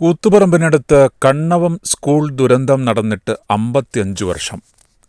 കൂത്തുപറമ്പിനടുത്ത് Kannavam school ദുരന്തം നടന്നിട്ട് അമ്പത്തിയഞ്ചു വർഷം.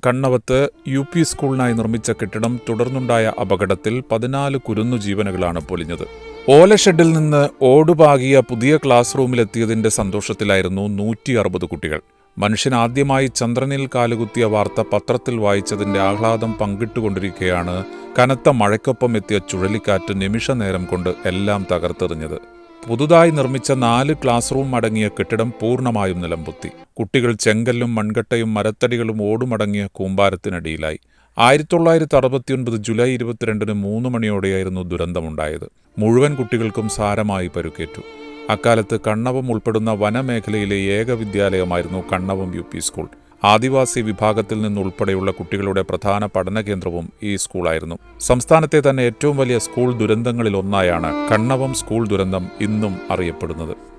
കണ്ണവത്ത് യു പി സ്കൂളിനായി നിർമ്മിച്ച കെട്ടിടം തുടർന്നുണ്ടായ അപകടത്തിൽ പതിനാല് കുരുന്നു ജീവനുകളാണ് പൊലിഞ്ഞത് ഓലഷെഡിൽ നിന്ന് ഓടുപാകിയ പുതിയ ക്ലാസ് റൂമിലെത്തിയതിന്റെ സന്തോഷത്തിലായിരുന്നു നൂറ്റി അറുപത് കുട്ടികൾ. മനുഷ്യൻ ആദ്യമായി ചന്ദ്രനിൽ കാലുകുത്തിയ വാർത്ത പത്രത്തിൽ വായിച്ചതിന്റെ ആഹ്ലാദം പങ്കിട്ടുകൊണ്ടിരിക്കുകയാണ് കനത്ത മഴയ്ക്കൊപ്പം എത്തിയ ചുഴലിക്കാറ്റ് നിമിഷനേരം കൊണ്ട് എല്ലാം തകർത്തെറിഞ്ഞത്. പുതുതായി നിർമ്മിച്ച നാല് ക്ലാസ് റൂം അടങ്ങിയ കെട്ടിടം പൂർണമായും നിലംപൊത്തി. കുട്ടികൾ ചെങ്കല്ലും മൺകട്ടയും മരത്തടികളും ഓടുമടങ്ങിയ കൂമ്പാരത്തിനടിയിലായി. ആയിരത്തി തൊള്ളായിരത്തി അറുപത്തിയൊൻപത് ജൂലൈ ഇരുപത്തിരണ്ടിന് മൂന്ന് മണിയോടെയായിരുന്നു ദുരന്തമുണ്ടായത്. മുഴുവൻ കുട്ടികൾക്കും സാരമായി പരുക്കേറ്റു. അക്കാലത്ത് കണ്ണവം ഉൾപ്പെടുന്ന വനമേഖലയിലെ ഏക വിദ്യാലയമായിരുന്നു കണ്ണവം യു സ്കൂൾ. ആദിവാസി വിഭാഗത്തിൽ നിന്നുൾപ്പെടെയുള്ള കുട്ടികളുടെ പ്രധാന പഠന കേന്ദ്രവും ഈ സ്കൂളായിരുന്നു. സംസ്ഥാനത്തെ തന്നെ ഏറ്റവും വലിയ സ്കൂൾ ദുരന്തങ്ങളിൽ ഒന്നായാണ് കണ്ണവം സ്കൂൾ ദുരന്തം ഇന്നും അറിയപ്പെടുന്നത്.